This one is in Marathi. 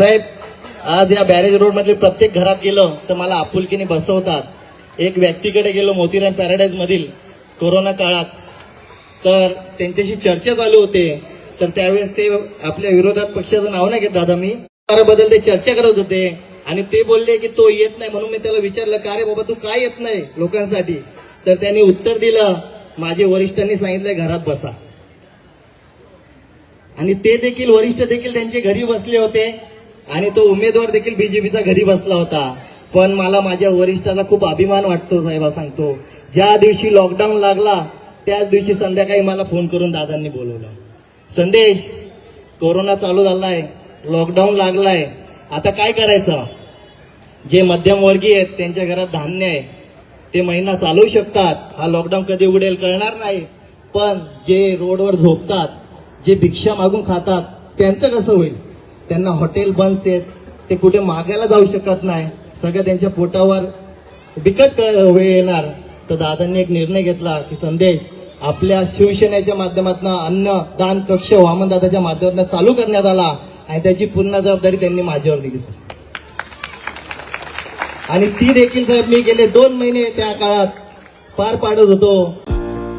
साहेब आज या बॅरेज रोड मधील प्रत्येक घरात गेलं तर मला आपुलकीने बसवतात. एक व्यक्तीकडे गेलो मोतीराम पॅराडाईज मधील कोरोना काळात. तर त्यांच्याशी चर्चा चालू होते. तर त्यावेळेस ते आपल्या विरोधात पक्षाचं नाव नाही घेत दादा मी. बद्दल ते चर्चा करत होते. आणि ते बोलले की तो येत नाही म्हणून मी त्याला विचारलं का रे बाबा तू काय येत नाही लोकांसाठी? तर त्यांनी उत्तर दिलं माझे वरिष्ठांनी सांगितलंय घरात बसा. आणि ते देखील वरिष्ठ देखील त्यांचे घरी बसले होते. आणि तो उमेदवार देखील बीजेपीचा घरी बसला होता. पण मला माझ्या वरिष्ठाचा खूप अभिमान वाटतो साहेबा सांगतो. ज्या दिवशी लॉकडाऊन लागला त्याच दिवशी संध्याकाळी मला फोन करून दादांनी बोलवलं. संदेश कोरोना चालू झालाय लॉकडाऊन लागलाय. आता काय करायचं? जे मध्यमवर्गीय आहेत त्यांच्या घरात धान्य आहे. ते महिना चालवू शकतात. हा लॉकडाऊन कधी उघडेल कळणार नाही. पण जे रोडवर झोपतात जे भिक्षा मागून खातात त्यांचं कसं होईल? त्यांना हॉटेल बंद आहेत. ते कुठे मागायला जाऊ शकत नाही. सगळं त्यांच्या पोटावर बिकट वेळ येणार. तर दादांनी एक निर्णय घेतला की संदेश आपल्या शिवसेनेच्या माध्यमातून अन्न दान कक्ष वामनदादाच्या माध्यमातून चालू करण्यात आला. आणि त्याची पूर्ण जबाबदारी त्यांनी माझ्यावर दिली सर. आणि ती देखील साहेब मी गेले दोन महिने त्या काळात पार पाडत होतो.